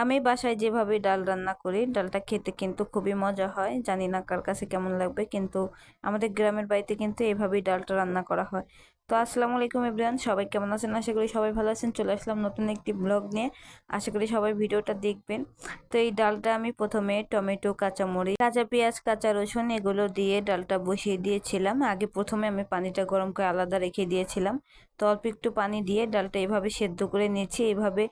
আমি বাসায় যেভাবে ডাল রান্না করি, ডালটা খেতে কিন্তু খুবই মজা হয়। জানি না কার কাছে কেমন লাগবে, কিন্তু আমাদের গ্রামের বাড়িতে কিন্তু এভাবেই ডালটা রান্না করা হয়। তো আসসালামু আলাইকুম এভরিওয়ান, সবাই কেমন আছেন? আশা করি সবাই ভালো আছেন। চলে আসলাম নতুন একটি ব্লগ নিয়ে। আশা করি সবাই ভিডিওটা দেখবেন। তো এই ডালটা আমি প্রথমে টমেটো, কাঁচামরিচ, কাঁচা পেঁয়াজ, কাঁচা রসুন এগুলো দিয়ে ডালটা বসিয়ে দিয়েছিলাম। আগে প্রথমে আমি পানিটা গরম করে আলাদা রেখে দিয়েছিলাম। তো অল্প একটু পানি দিয়ে ডালটা এভাবে সেদ্ধ করে নিয়েছি। এভাবে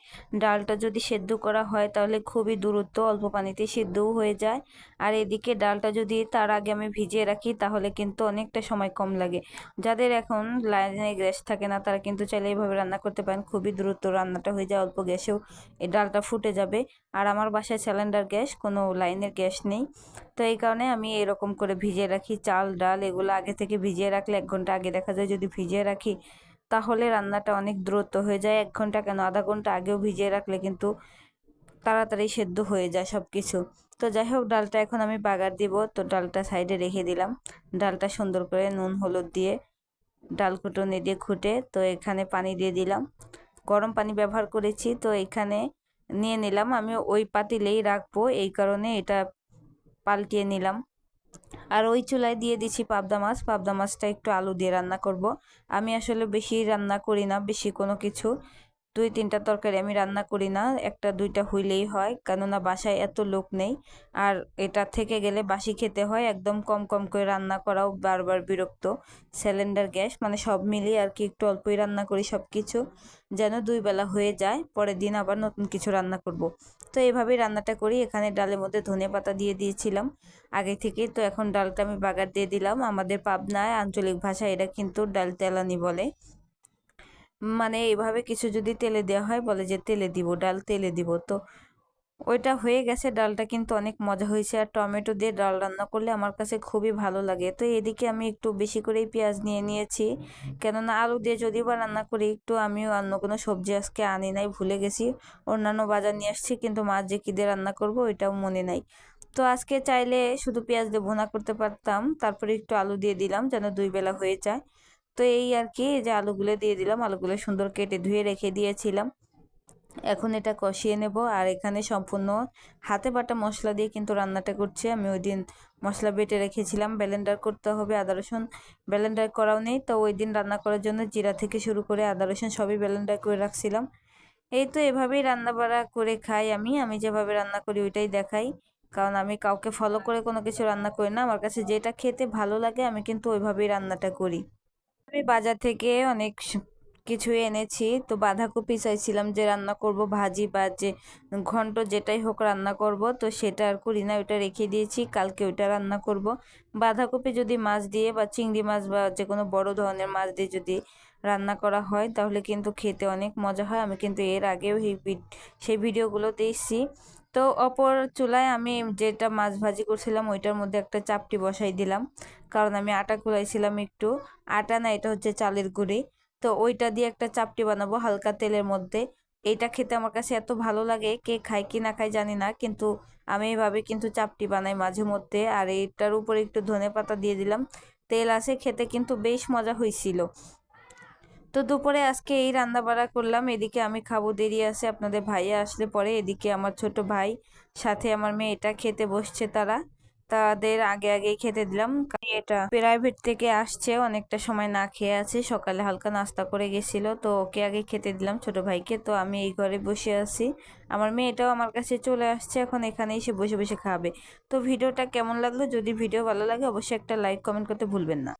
ডালটা যদি সেদ্ধ করা হয় তাহলে খুবই দূরত্ব অল্প পানিতে সিদ্ধও হয়ে যায়। আর এদিকে ডালটা যদি তার আগে আমি ভিজিয়ে রাখি তাহলে কিন্তু অনেকটা সময় কম লাগে। যাদের এখন লাইনে গ্যাস থাকে না তারা কিন্তু চাইলে এইভাবে রান্না করতে পারেন। খুবই দ্রুত রান্নাটা হয়ে যায়, অল্প গ্যাসেও এই ডালটা ফুটে যাবে। আর আমার বাসায় সিলিন্ডার গ্যাস, কোনো লাইনের গ্যাস নেই। তো এই কারণে আমি এরকম করে ভিজিয়ে রাখি। চাল, ডাল এগুলো আগে থেকে ভিজিয়ে রাখলে এক ঘণ্টা আগে দেখা যায় যদি ভিজিয়ে রাখি তাহলে রান্নাটা অনেক দ্রুত হয়ে যায়। এক ঘণ্টা কেন? আধা ঘণ্টা আগেও ভিজিয়ে রাখলে কিন্তু তাড়াতাড়ি সেদ্ধ হয়ে যায় সব কিছু তো যাই হোক ডালটা এখন আমি বাগার দিব। তো ডালটা সাইডে রেখে দিলাম। ডালটা সুন্দর করে নুন হলুদ দিয়ে ডাল কুটনি দিয়ে খুঁটে তো এখানে পানি দিয়ে দিলাম। গরম পানি ব্যবহার করেছি তো এখানে নিয়ে নিলাম। আমি ওই পাতিলেই রাখব। এই কারণে এটা পাল্টিয়ে নিলাম। আর ওই চুলায় দিয়ে দিচ্ছি পাবদা মাছ। পাবদা মাছটা একটু আলু দিয়ে রান্না করব। আমি আসলে বেশি রান্না করি না, বেশি কোনো কিছু। দুই তিনটা তরকারি আমি রান্না করি না, একটা দুইটা হইলেই হয়, কেননা বাসায় এত লোক নেই। আর এটা থেকে গেলে বাসি খেতে হয়, একদম কম কম করে রান্না করাও বারবার বিরক্ত। সিলিন্ডার, গ্যাস মানে সব মিলিয়ে আর কি একটু অল্পই রান্না করি সব কিছু যেন দুই বেলা হয়ে যায়, পরের দিন আবার নতুন কিছু রান্না করব। তো এইভাবেই রান্নাটা করি, এখানে ডালের মধ্যে ধনে পাতা দিয়ে দিয়েছিলাম। আগে থেকে তো এখন ডালটা আমি বাগার দিয়ে দিলাম, আমাদের পাবনায় আঞ্চলিক ভাষায় এটা কিন্তু ডাল তেলানি বলে। মানে এভাবে কিছু যদি তেলে দেওয়া হয়, বলে যে তেলে দিব, ডাল তেলে দিব। তো ওইটা হয়ে গেছে, ডালটা কিন্তু অনেক মজা হয়েছে। আর টমেটো দিয়ে ডাল রান্না করলে আমার কাছে খুবই ভালো লাগে। তো এদিকে আমি একটু বেশি করেই পেঁয়াজ নিয়ে নিয়েছি। কেননা আলু দিয়ে যদি বা রান্না করি, একটু আমিও অন্য কোনো সবজি আজকে আনি নাই, ভুলে গেছি। অন্যান্য বাজার নিয়ে আসছি, কিন্তু মাছ যে কী দিয়ে রান্না করব, ওইটাও মনে নাই। তো আজকে চাইলে শুধু পেঁয়াজ দিয়ে ভুনা করতে পারতাম, তারপরে একটু আলু দিয়ে দিলাম, যেন দুই বেলা হয়ে যায়। তো এই আর কি, যে আলুগুলো দিয়ে দিলাম, আলুগুলো সুন্দর কেটে ধুয়ে রেখে দিয়েছিলাম। এখন এটা কষিয়ে নেব, আর এখানে সম্পূর্ণ হাতে বাটা মশলা দিয়ে কিন্তু রান্নাটা করছি। আমি ওই দিন মশলা বেটে রেখেছিলাম ব্যালেন্ডার করতে হবে আদা রসুন। ব্যালেন্ডার করাও নেই, তো ওই দিন রান্না করার জন্য জিরা থেকে শুরু করে আদা রসুন সবই ব্যালেন্ডার করে রাখছিলাম। এই তো এভাবেই রান্না বাড়া করে খাই আমি আমি যেভাবে রান্না করি ওইটাই দেখাই। কারণ আমি কাউকে ফলো করে কোনো কিছু রান্না করি না, আমার কাছে যেটা খেতে ভালো লাগে আমি কিন্তু ওইভাবেই রান্নাটা করি। আমি বাজার থেকে অনেক কিছু এনেছি। তো বাঁধাকপি চাইছিলাম যে রান্না করব, ভাজি বা যে ঘন্ট যেটাই হোক রান্না করব। তো সেটা আর করি না, ওইটা রেখে দিয়েছি, কালকে ওইটা রান্না করব। বাঁধাকপি যদি মাছ দিয়ে বা চিংড়ি মাছ বা যে কোনো বড় ধরনের মাছ দিয়ে যদি রান্না করা হয়, তাহলে কিন্তু খেতে অনেক মজা হয়। আমি কিন্তু এর আগেও সেই ভিডিওগুলো দিয়েছি তো অপর চুলায় আমি যেটা মাছ ভাজি করছিলাম, ওইটার মধ্যে একটা চাপটি বসাই দিলাম। কারণ আমি আটা কুলাইছিলাম একটু। আটা না, এটা হচ্ছে চালের গুঁড়ি। তো ওইটা দিয়ে একটা চাপটি বানাবো হালকা তেলের মধ্যে। এইটা খেতে আমার কাছে এত ভালো লাগে, কে খায় কি না খায় জানি না, কিন্তু আমি এইভাবে কিন্তু চাপটি বানাই মাঝে মধ্যে। আর এইটার উপরে একটু ধনে পাতা দিয়ে দিলাম। তেল আছে, খেতে কিন্তু বেশ মজা হয়েছিল তো দুপুরে আজকে এই রান্না বাড়া করলাম। এদিকে আমি খাব, দেরি আছে। আপনাদের ভাইয়া আসলে পরে। এদিকে আমার ছোট ভাই, সাথে আমার মেয়ে, এটা খেতে বসছে তারা। তাদের আগে আগেই খেতে দিলাম। এটা প্রাইভেট থেকে আসছে, অনেকটা সময় না খেয়ে আছে। সকালে হালকা নাস্তা করে গেছিল, তো ওকে আগে খেতে দিলাম ছোট ভাইকে। তো আমি এই ঘরে বসে আছি। আমার মেয়েটাও আমার কাছে চলে আসছে, এখন এখানে এসে বসে বসে খাবে। তো ভিডিওটা কেমন লাগল? যদি ভিডিও ভালো লাগে, অবশ্যই একটা লাইক, কমেন্ট করতে ভুলবেন না।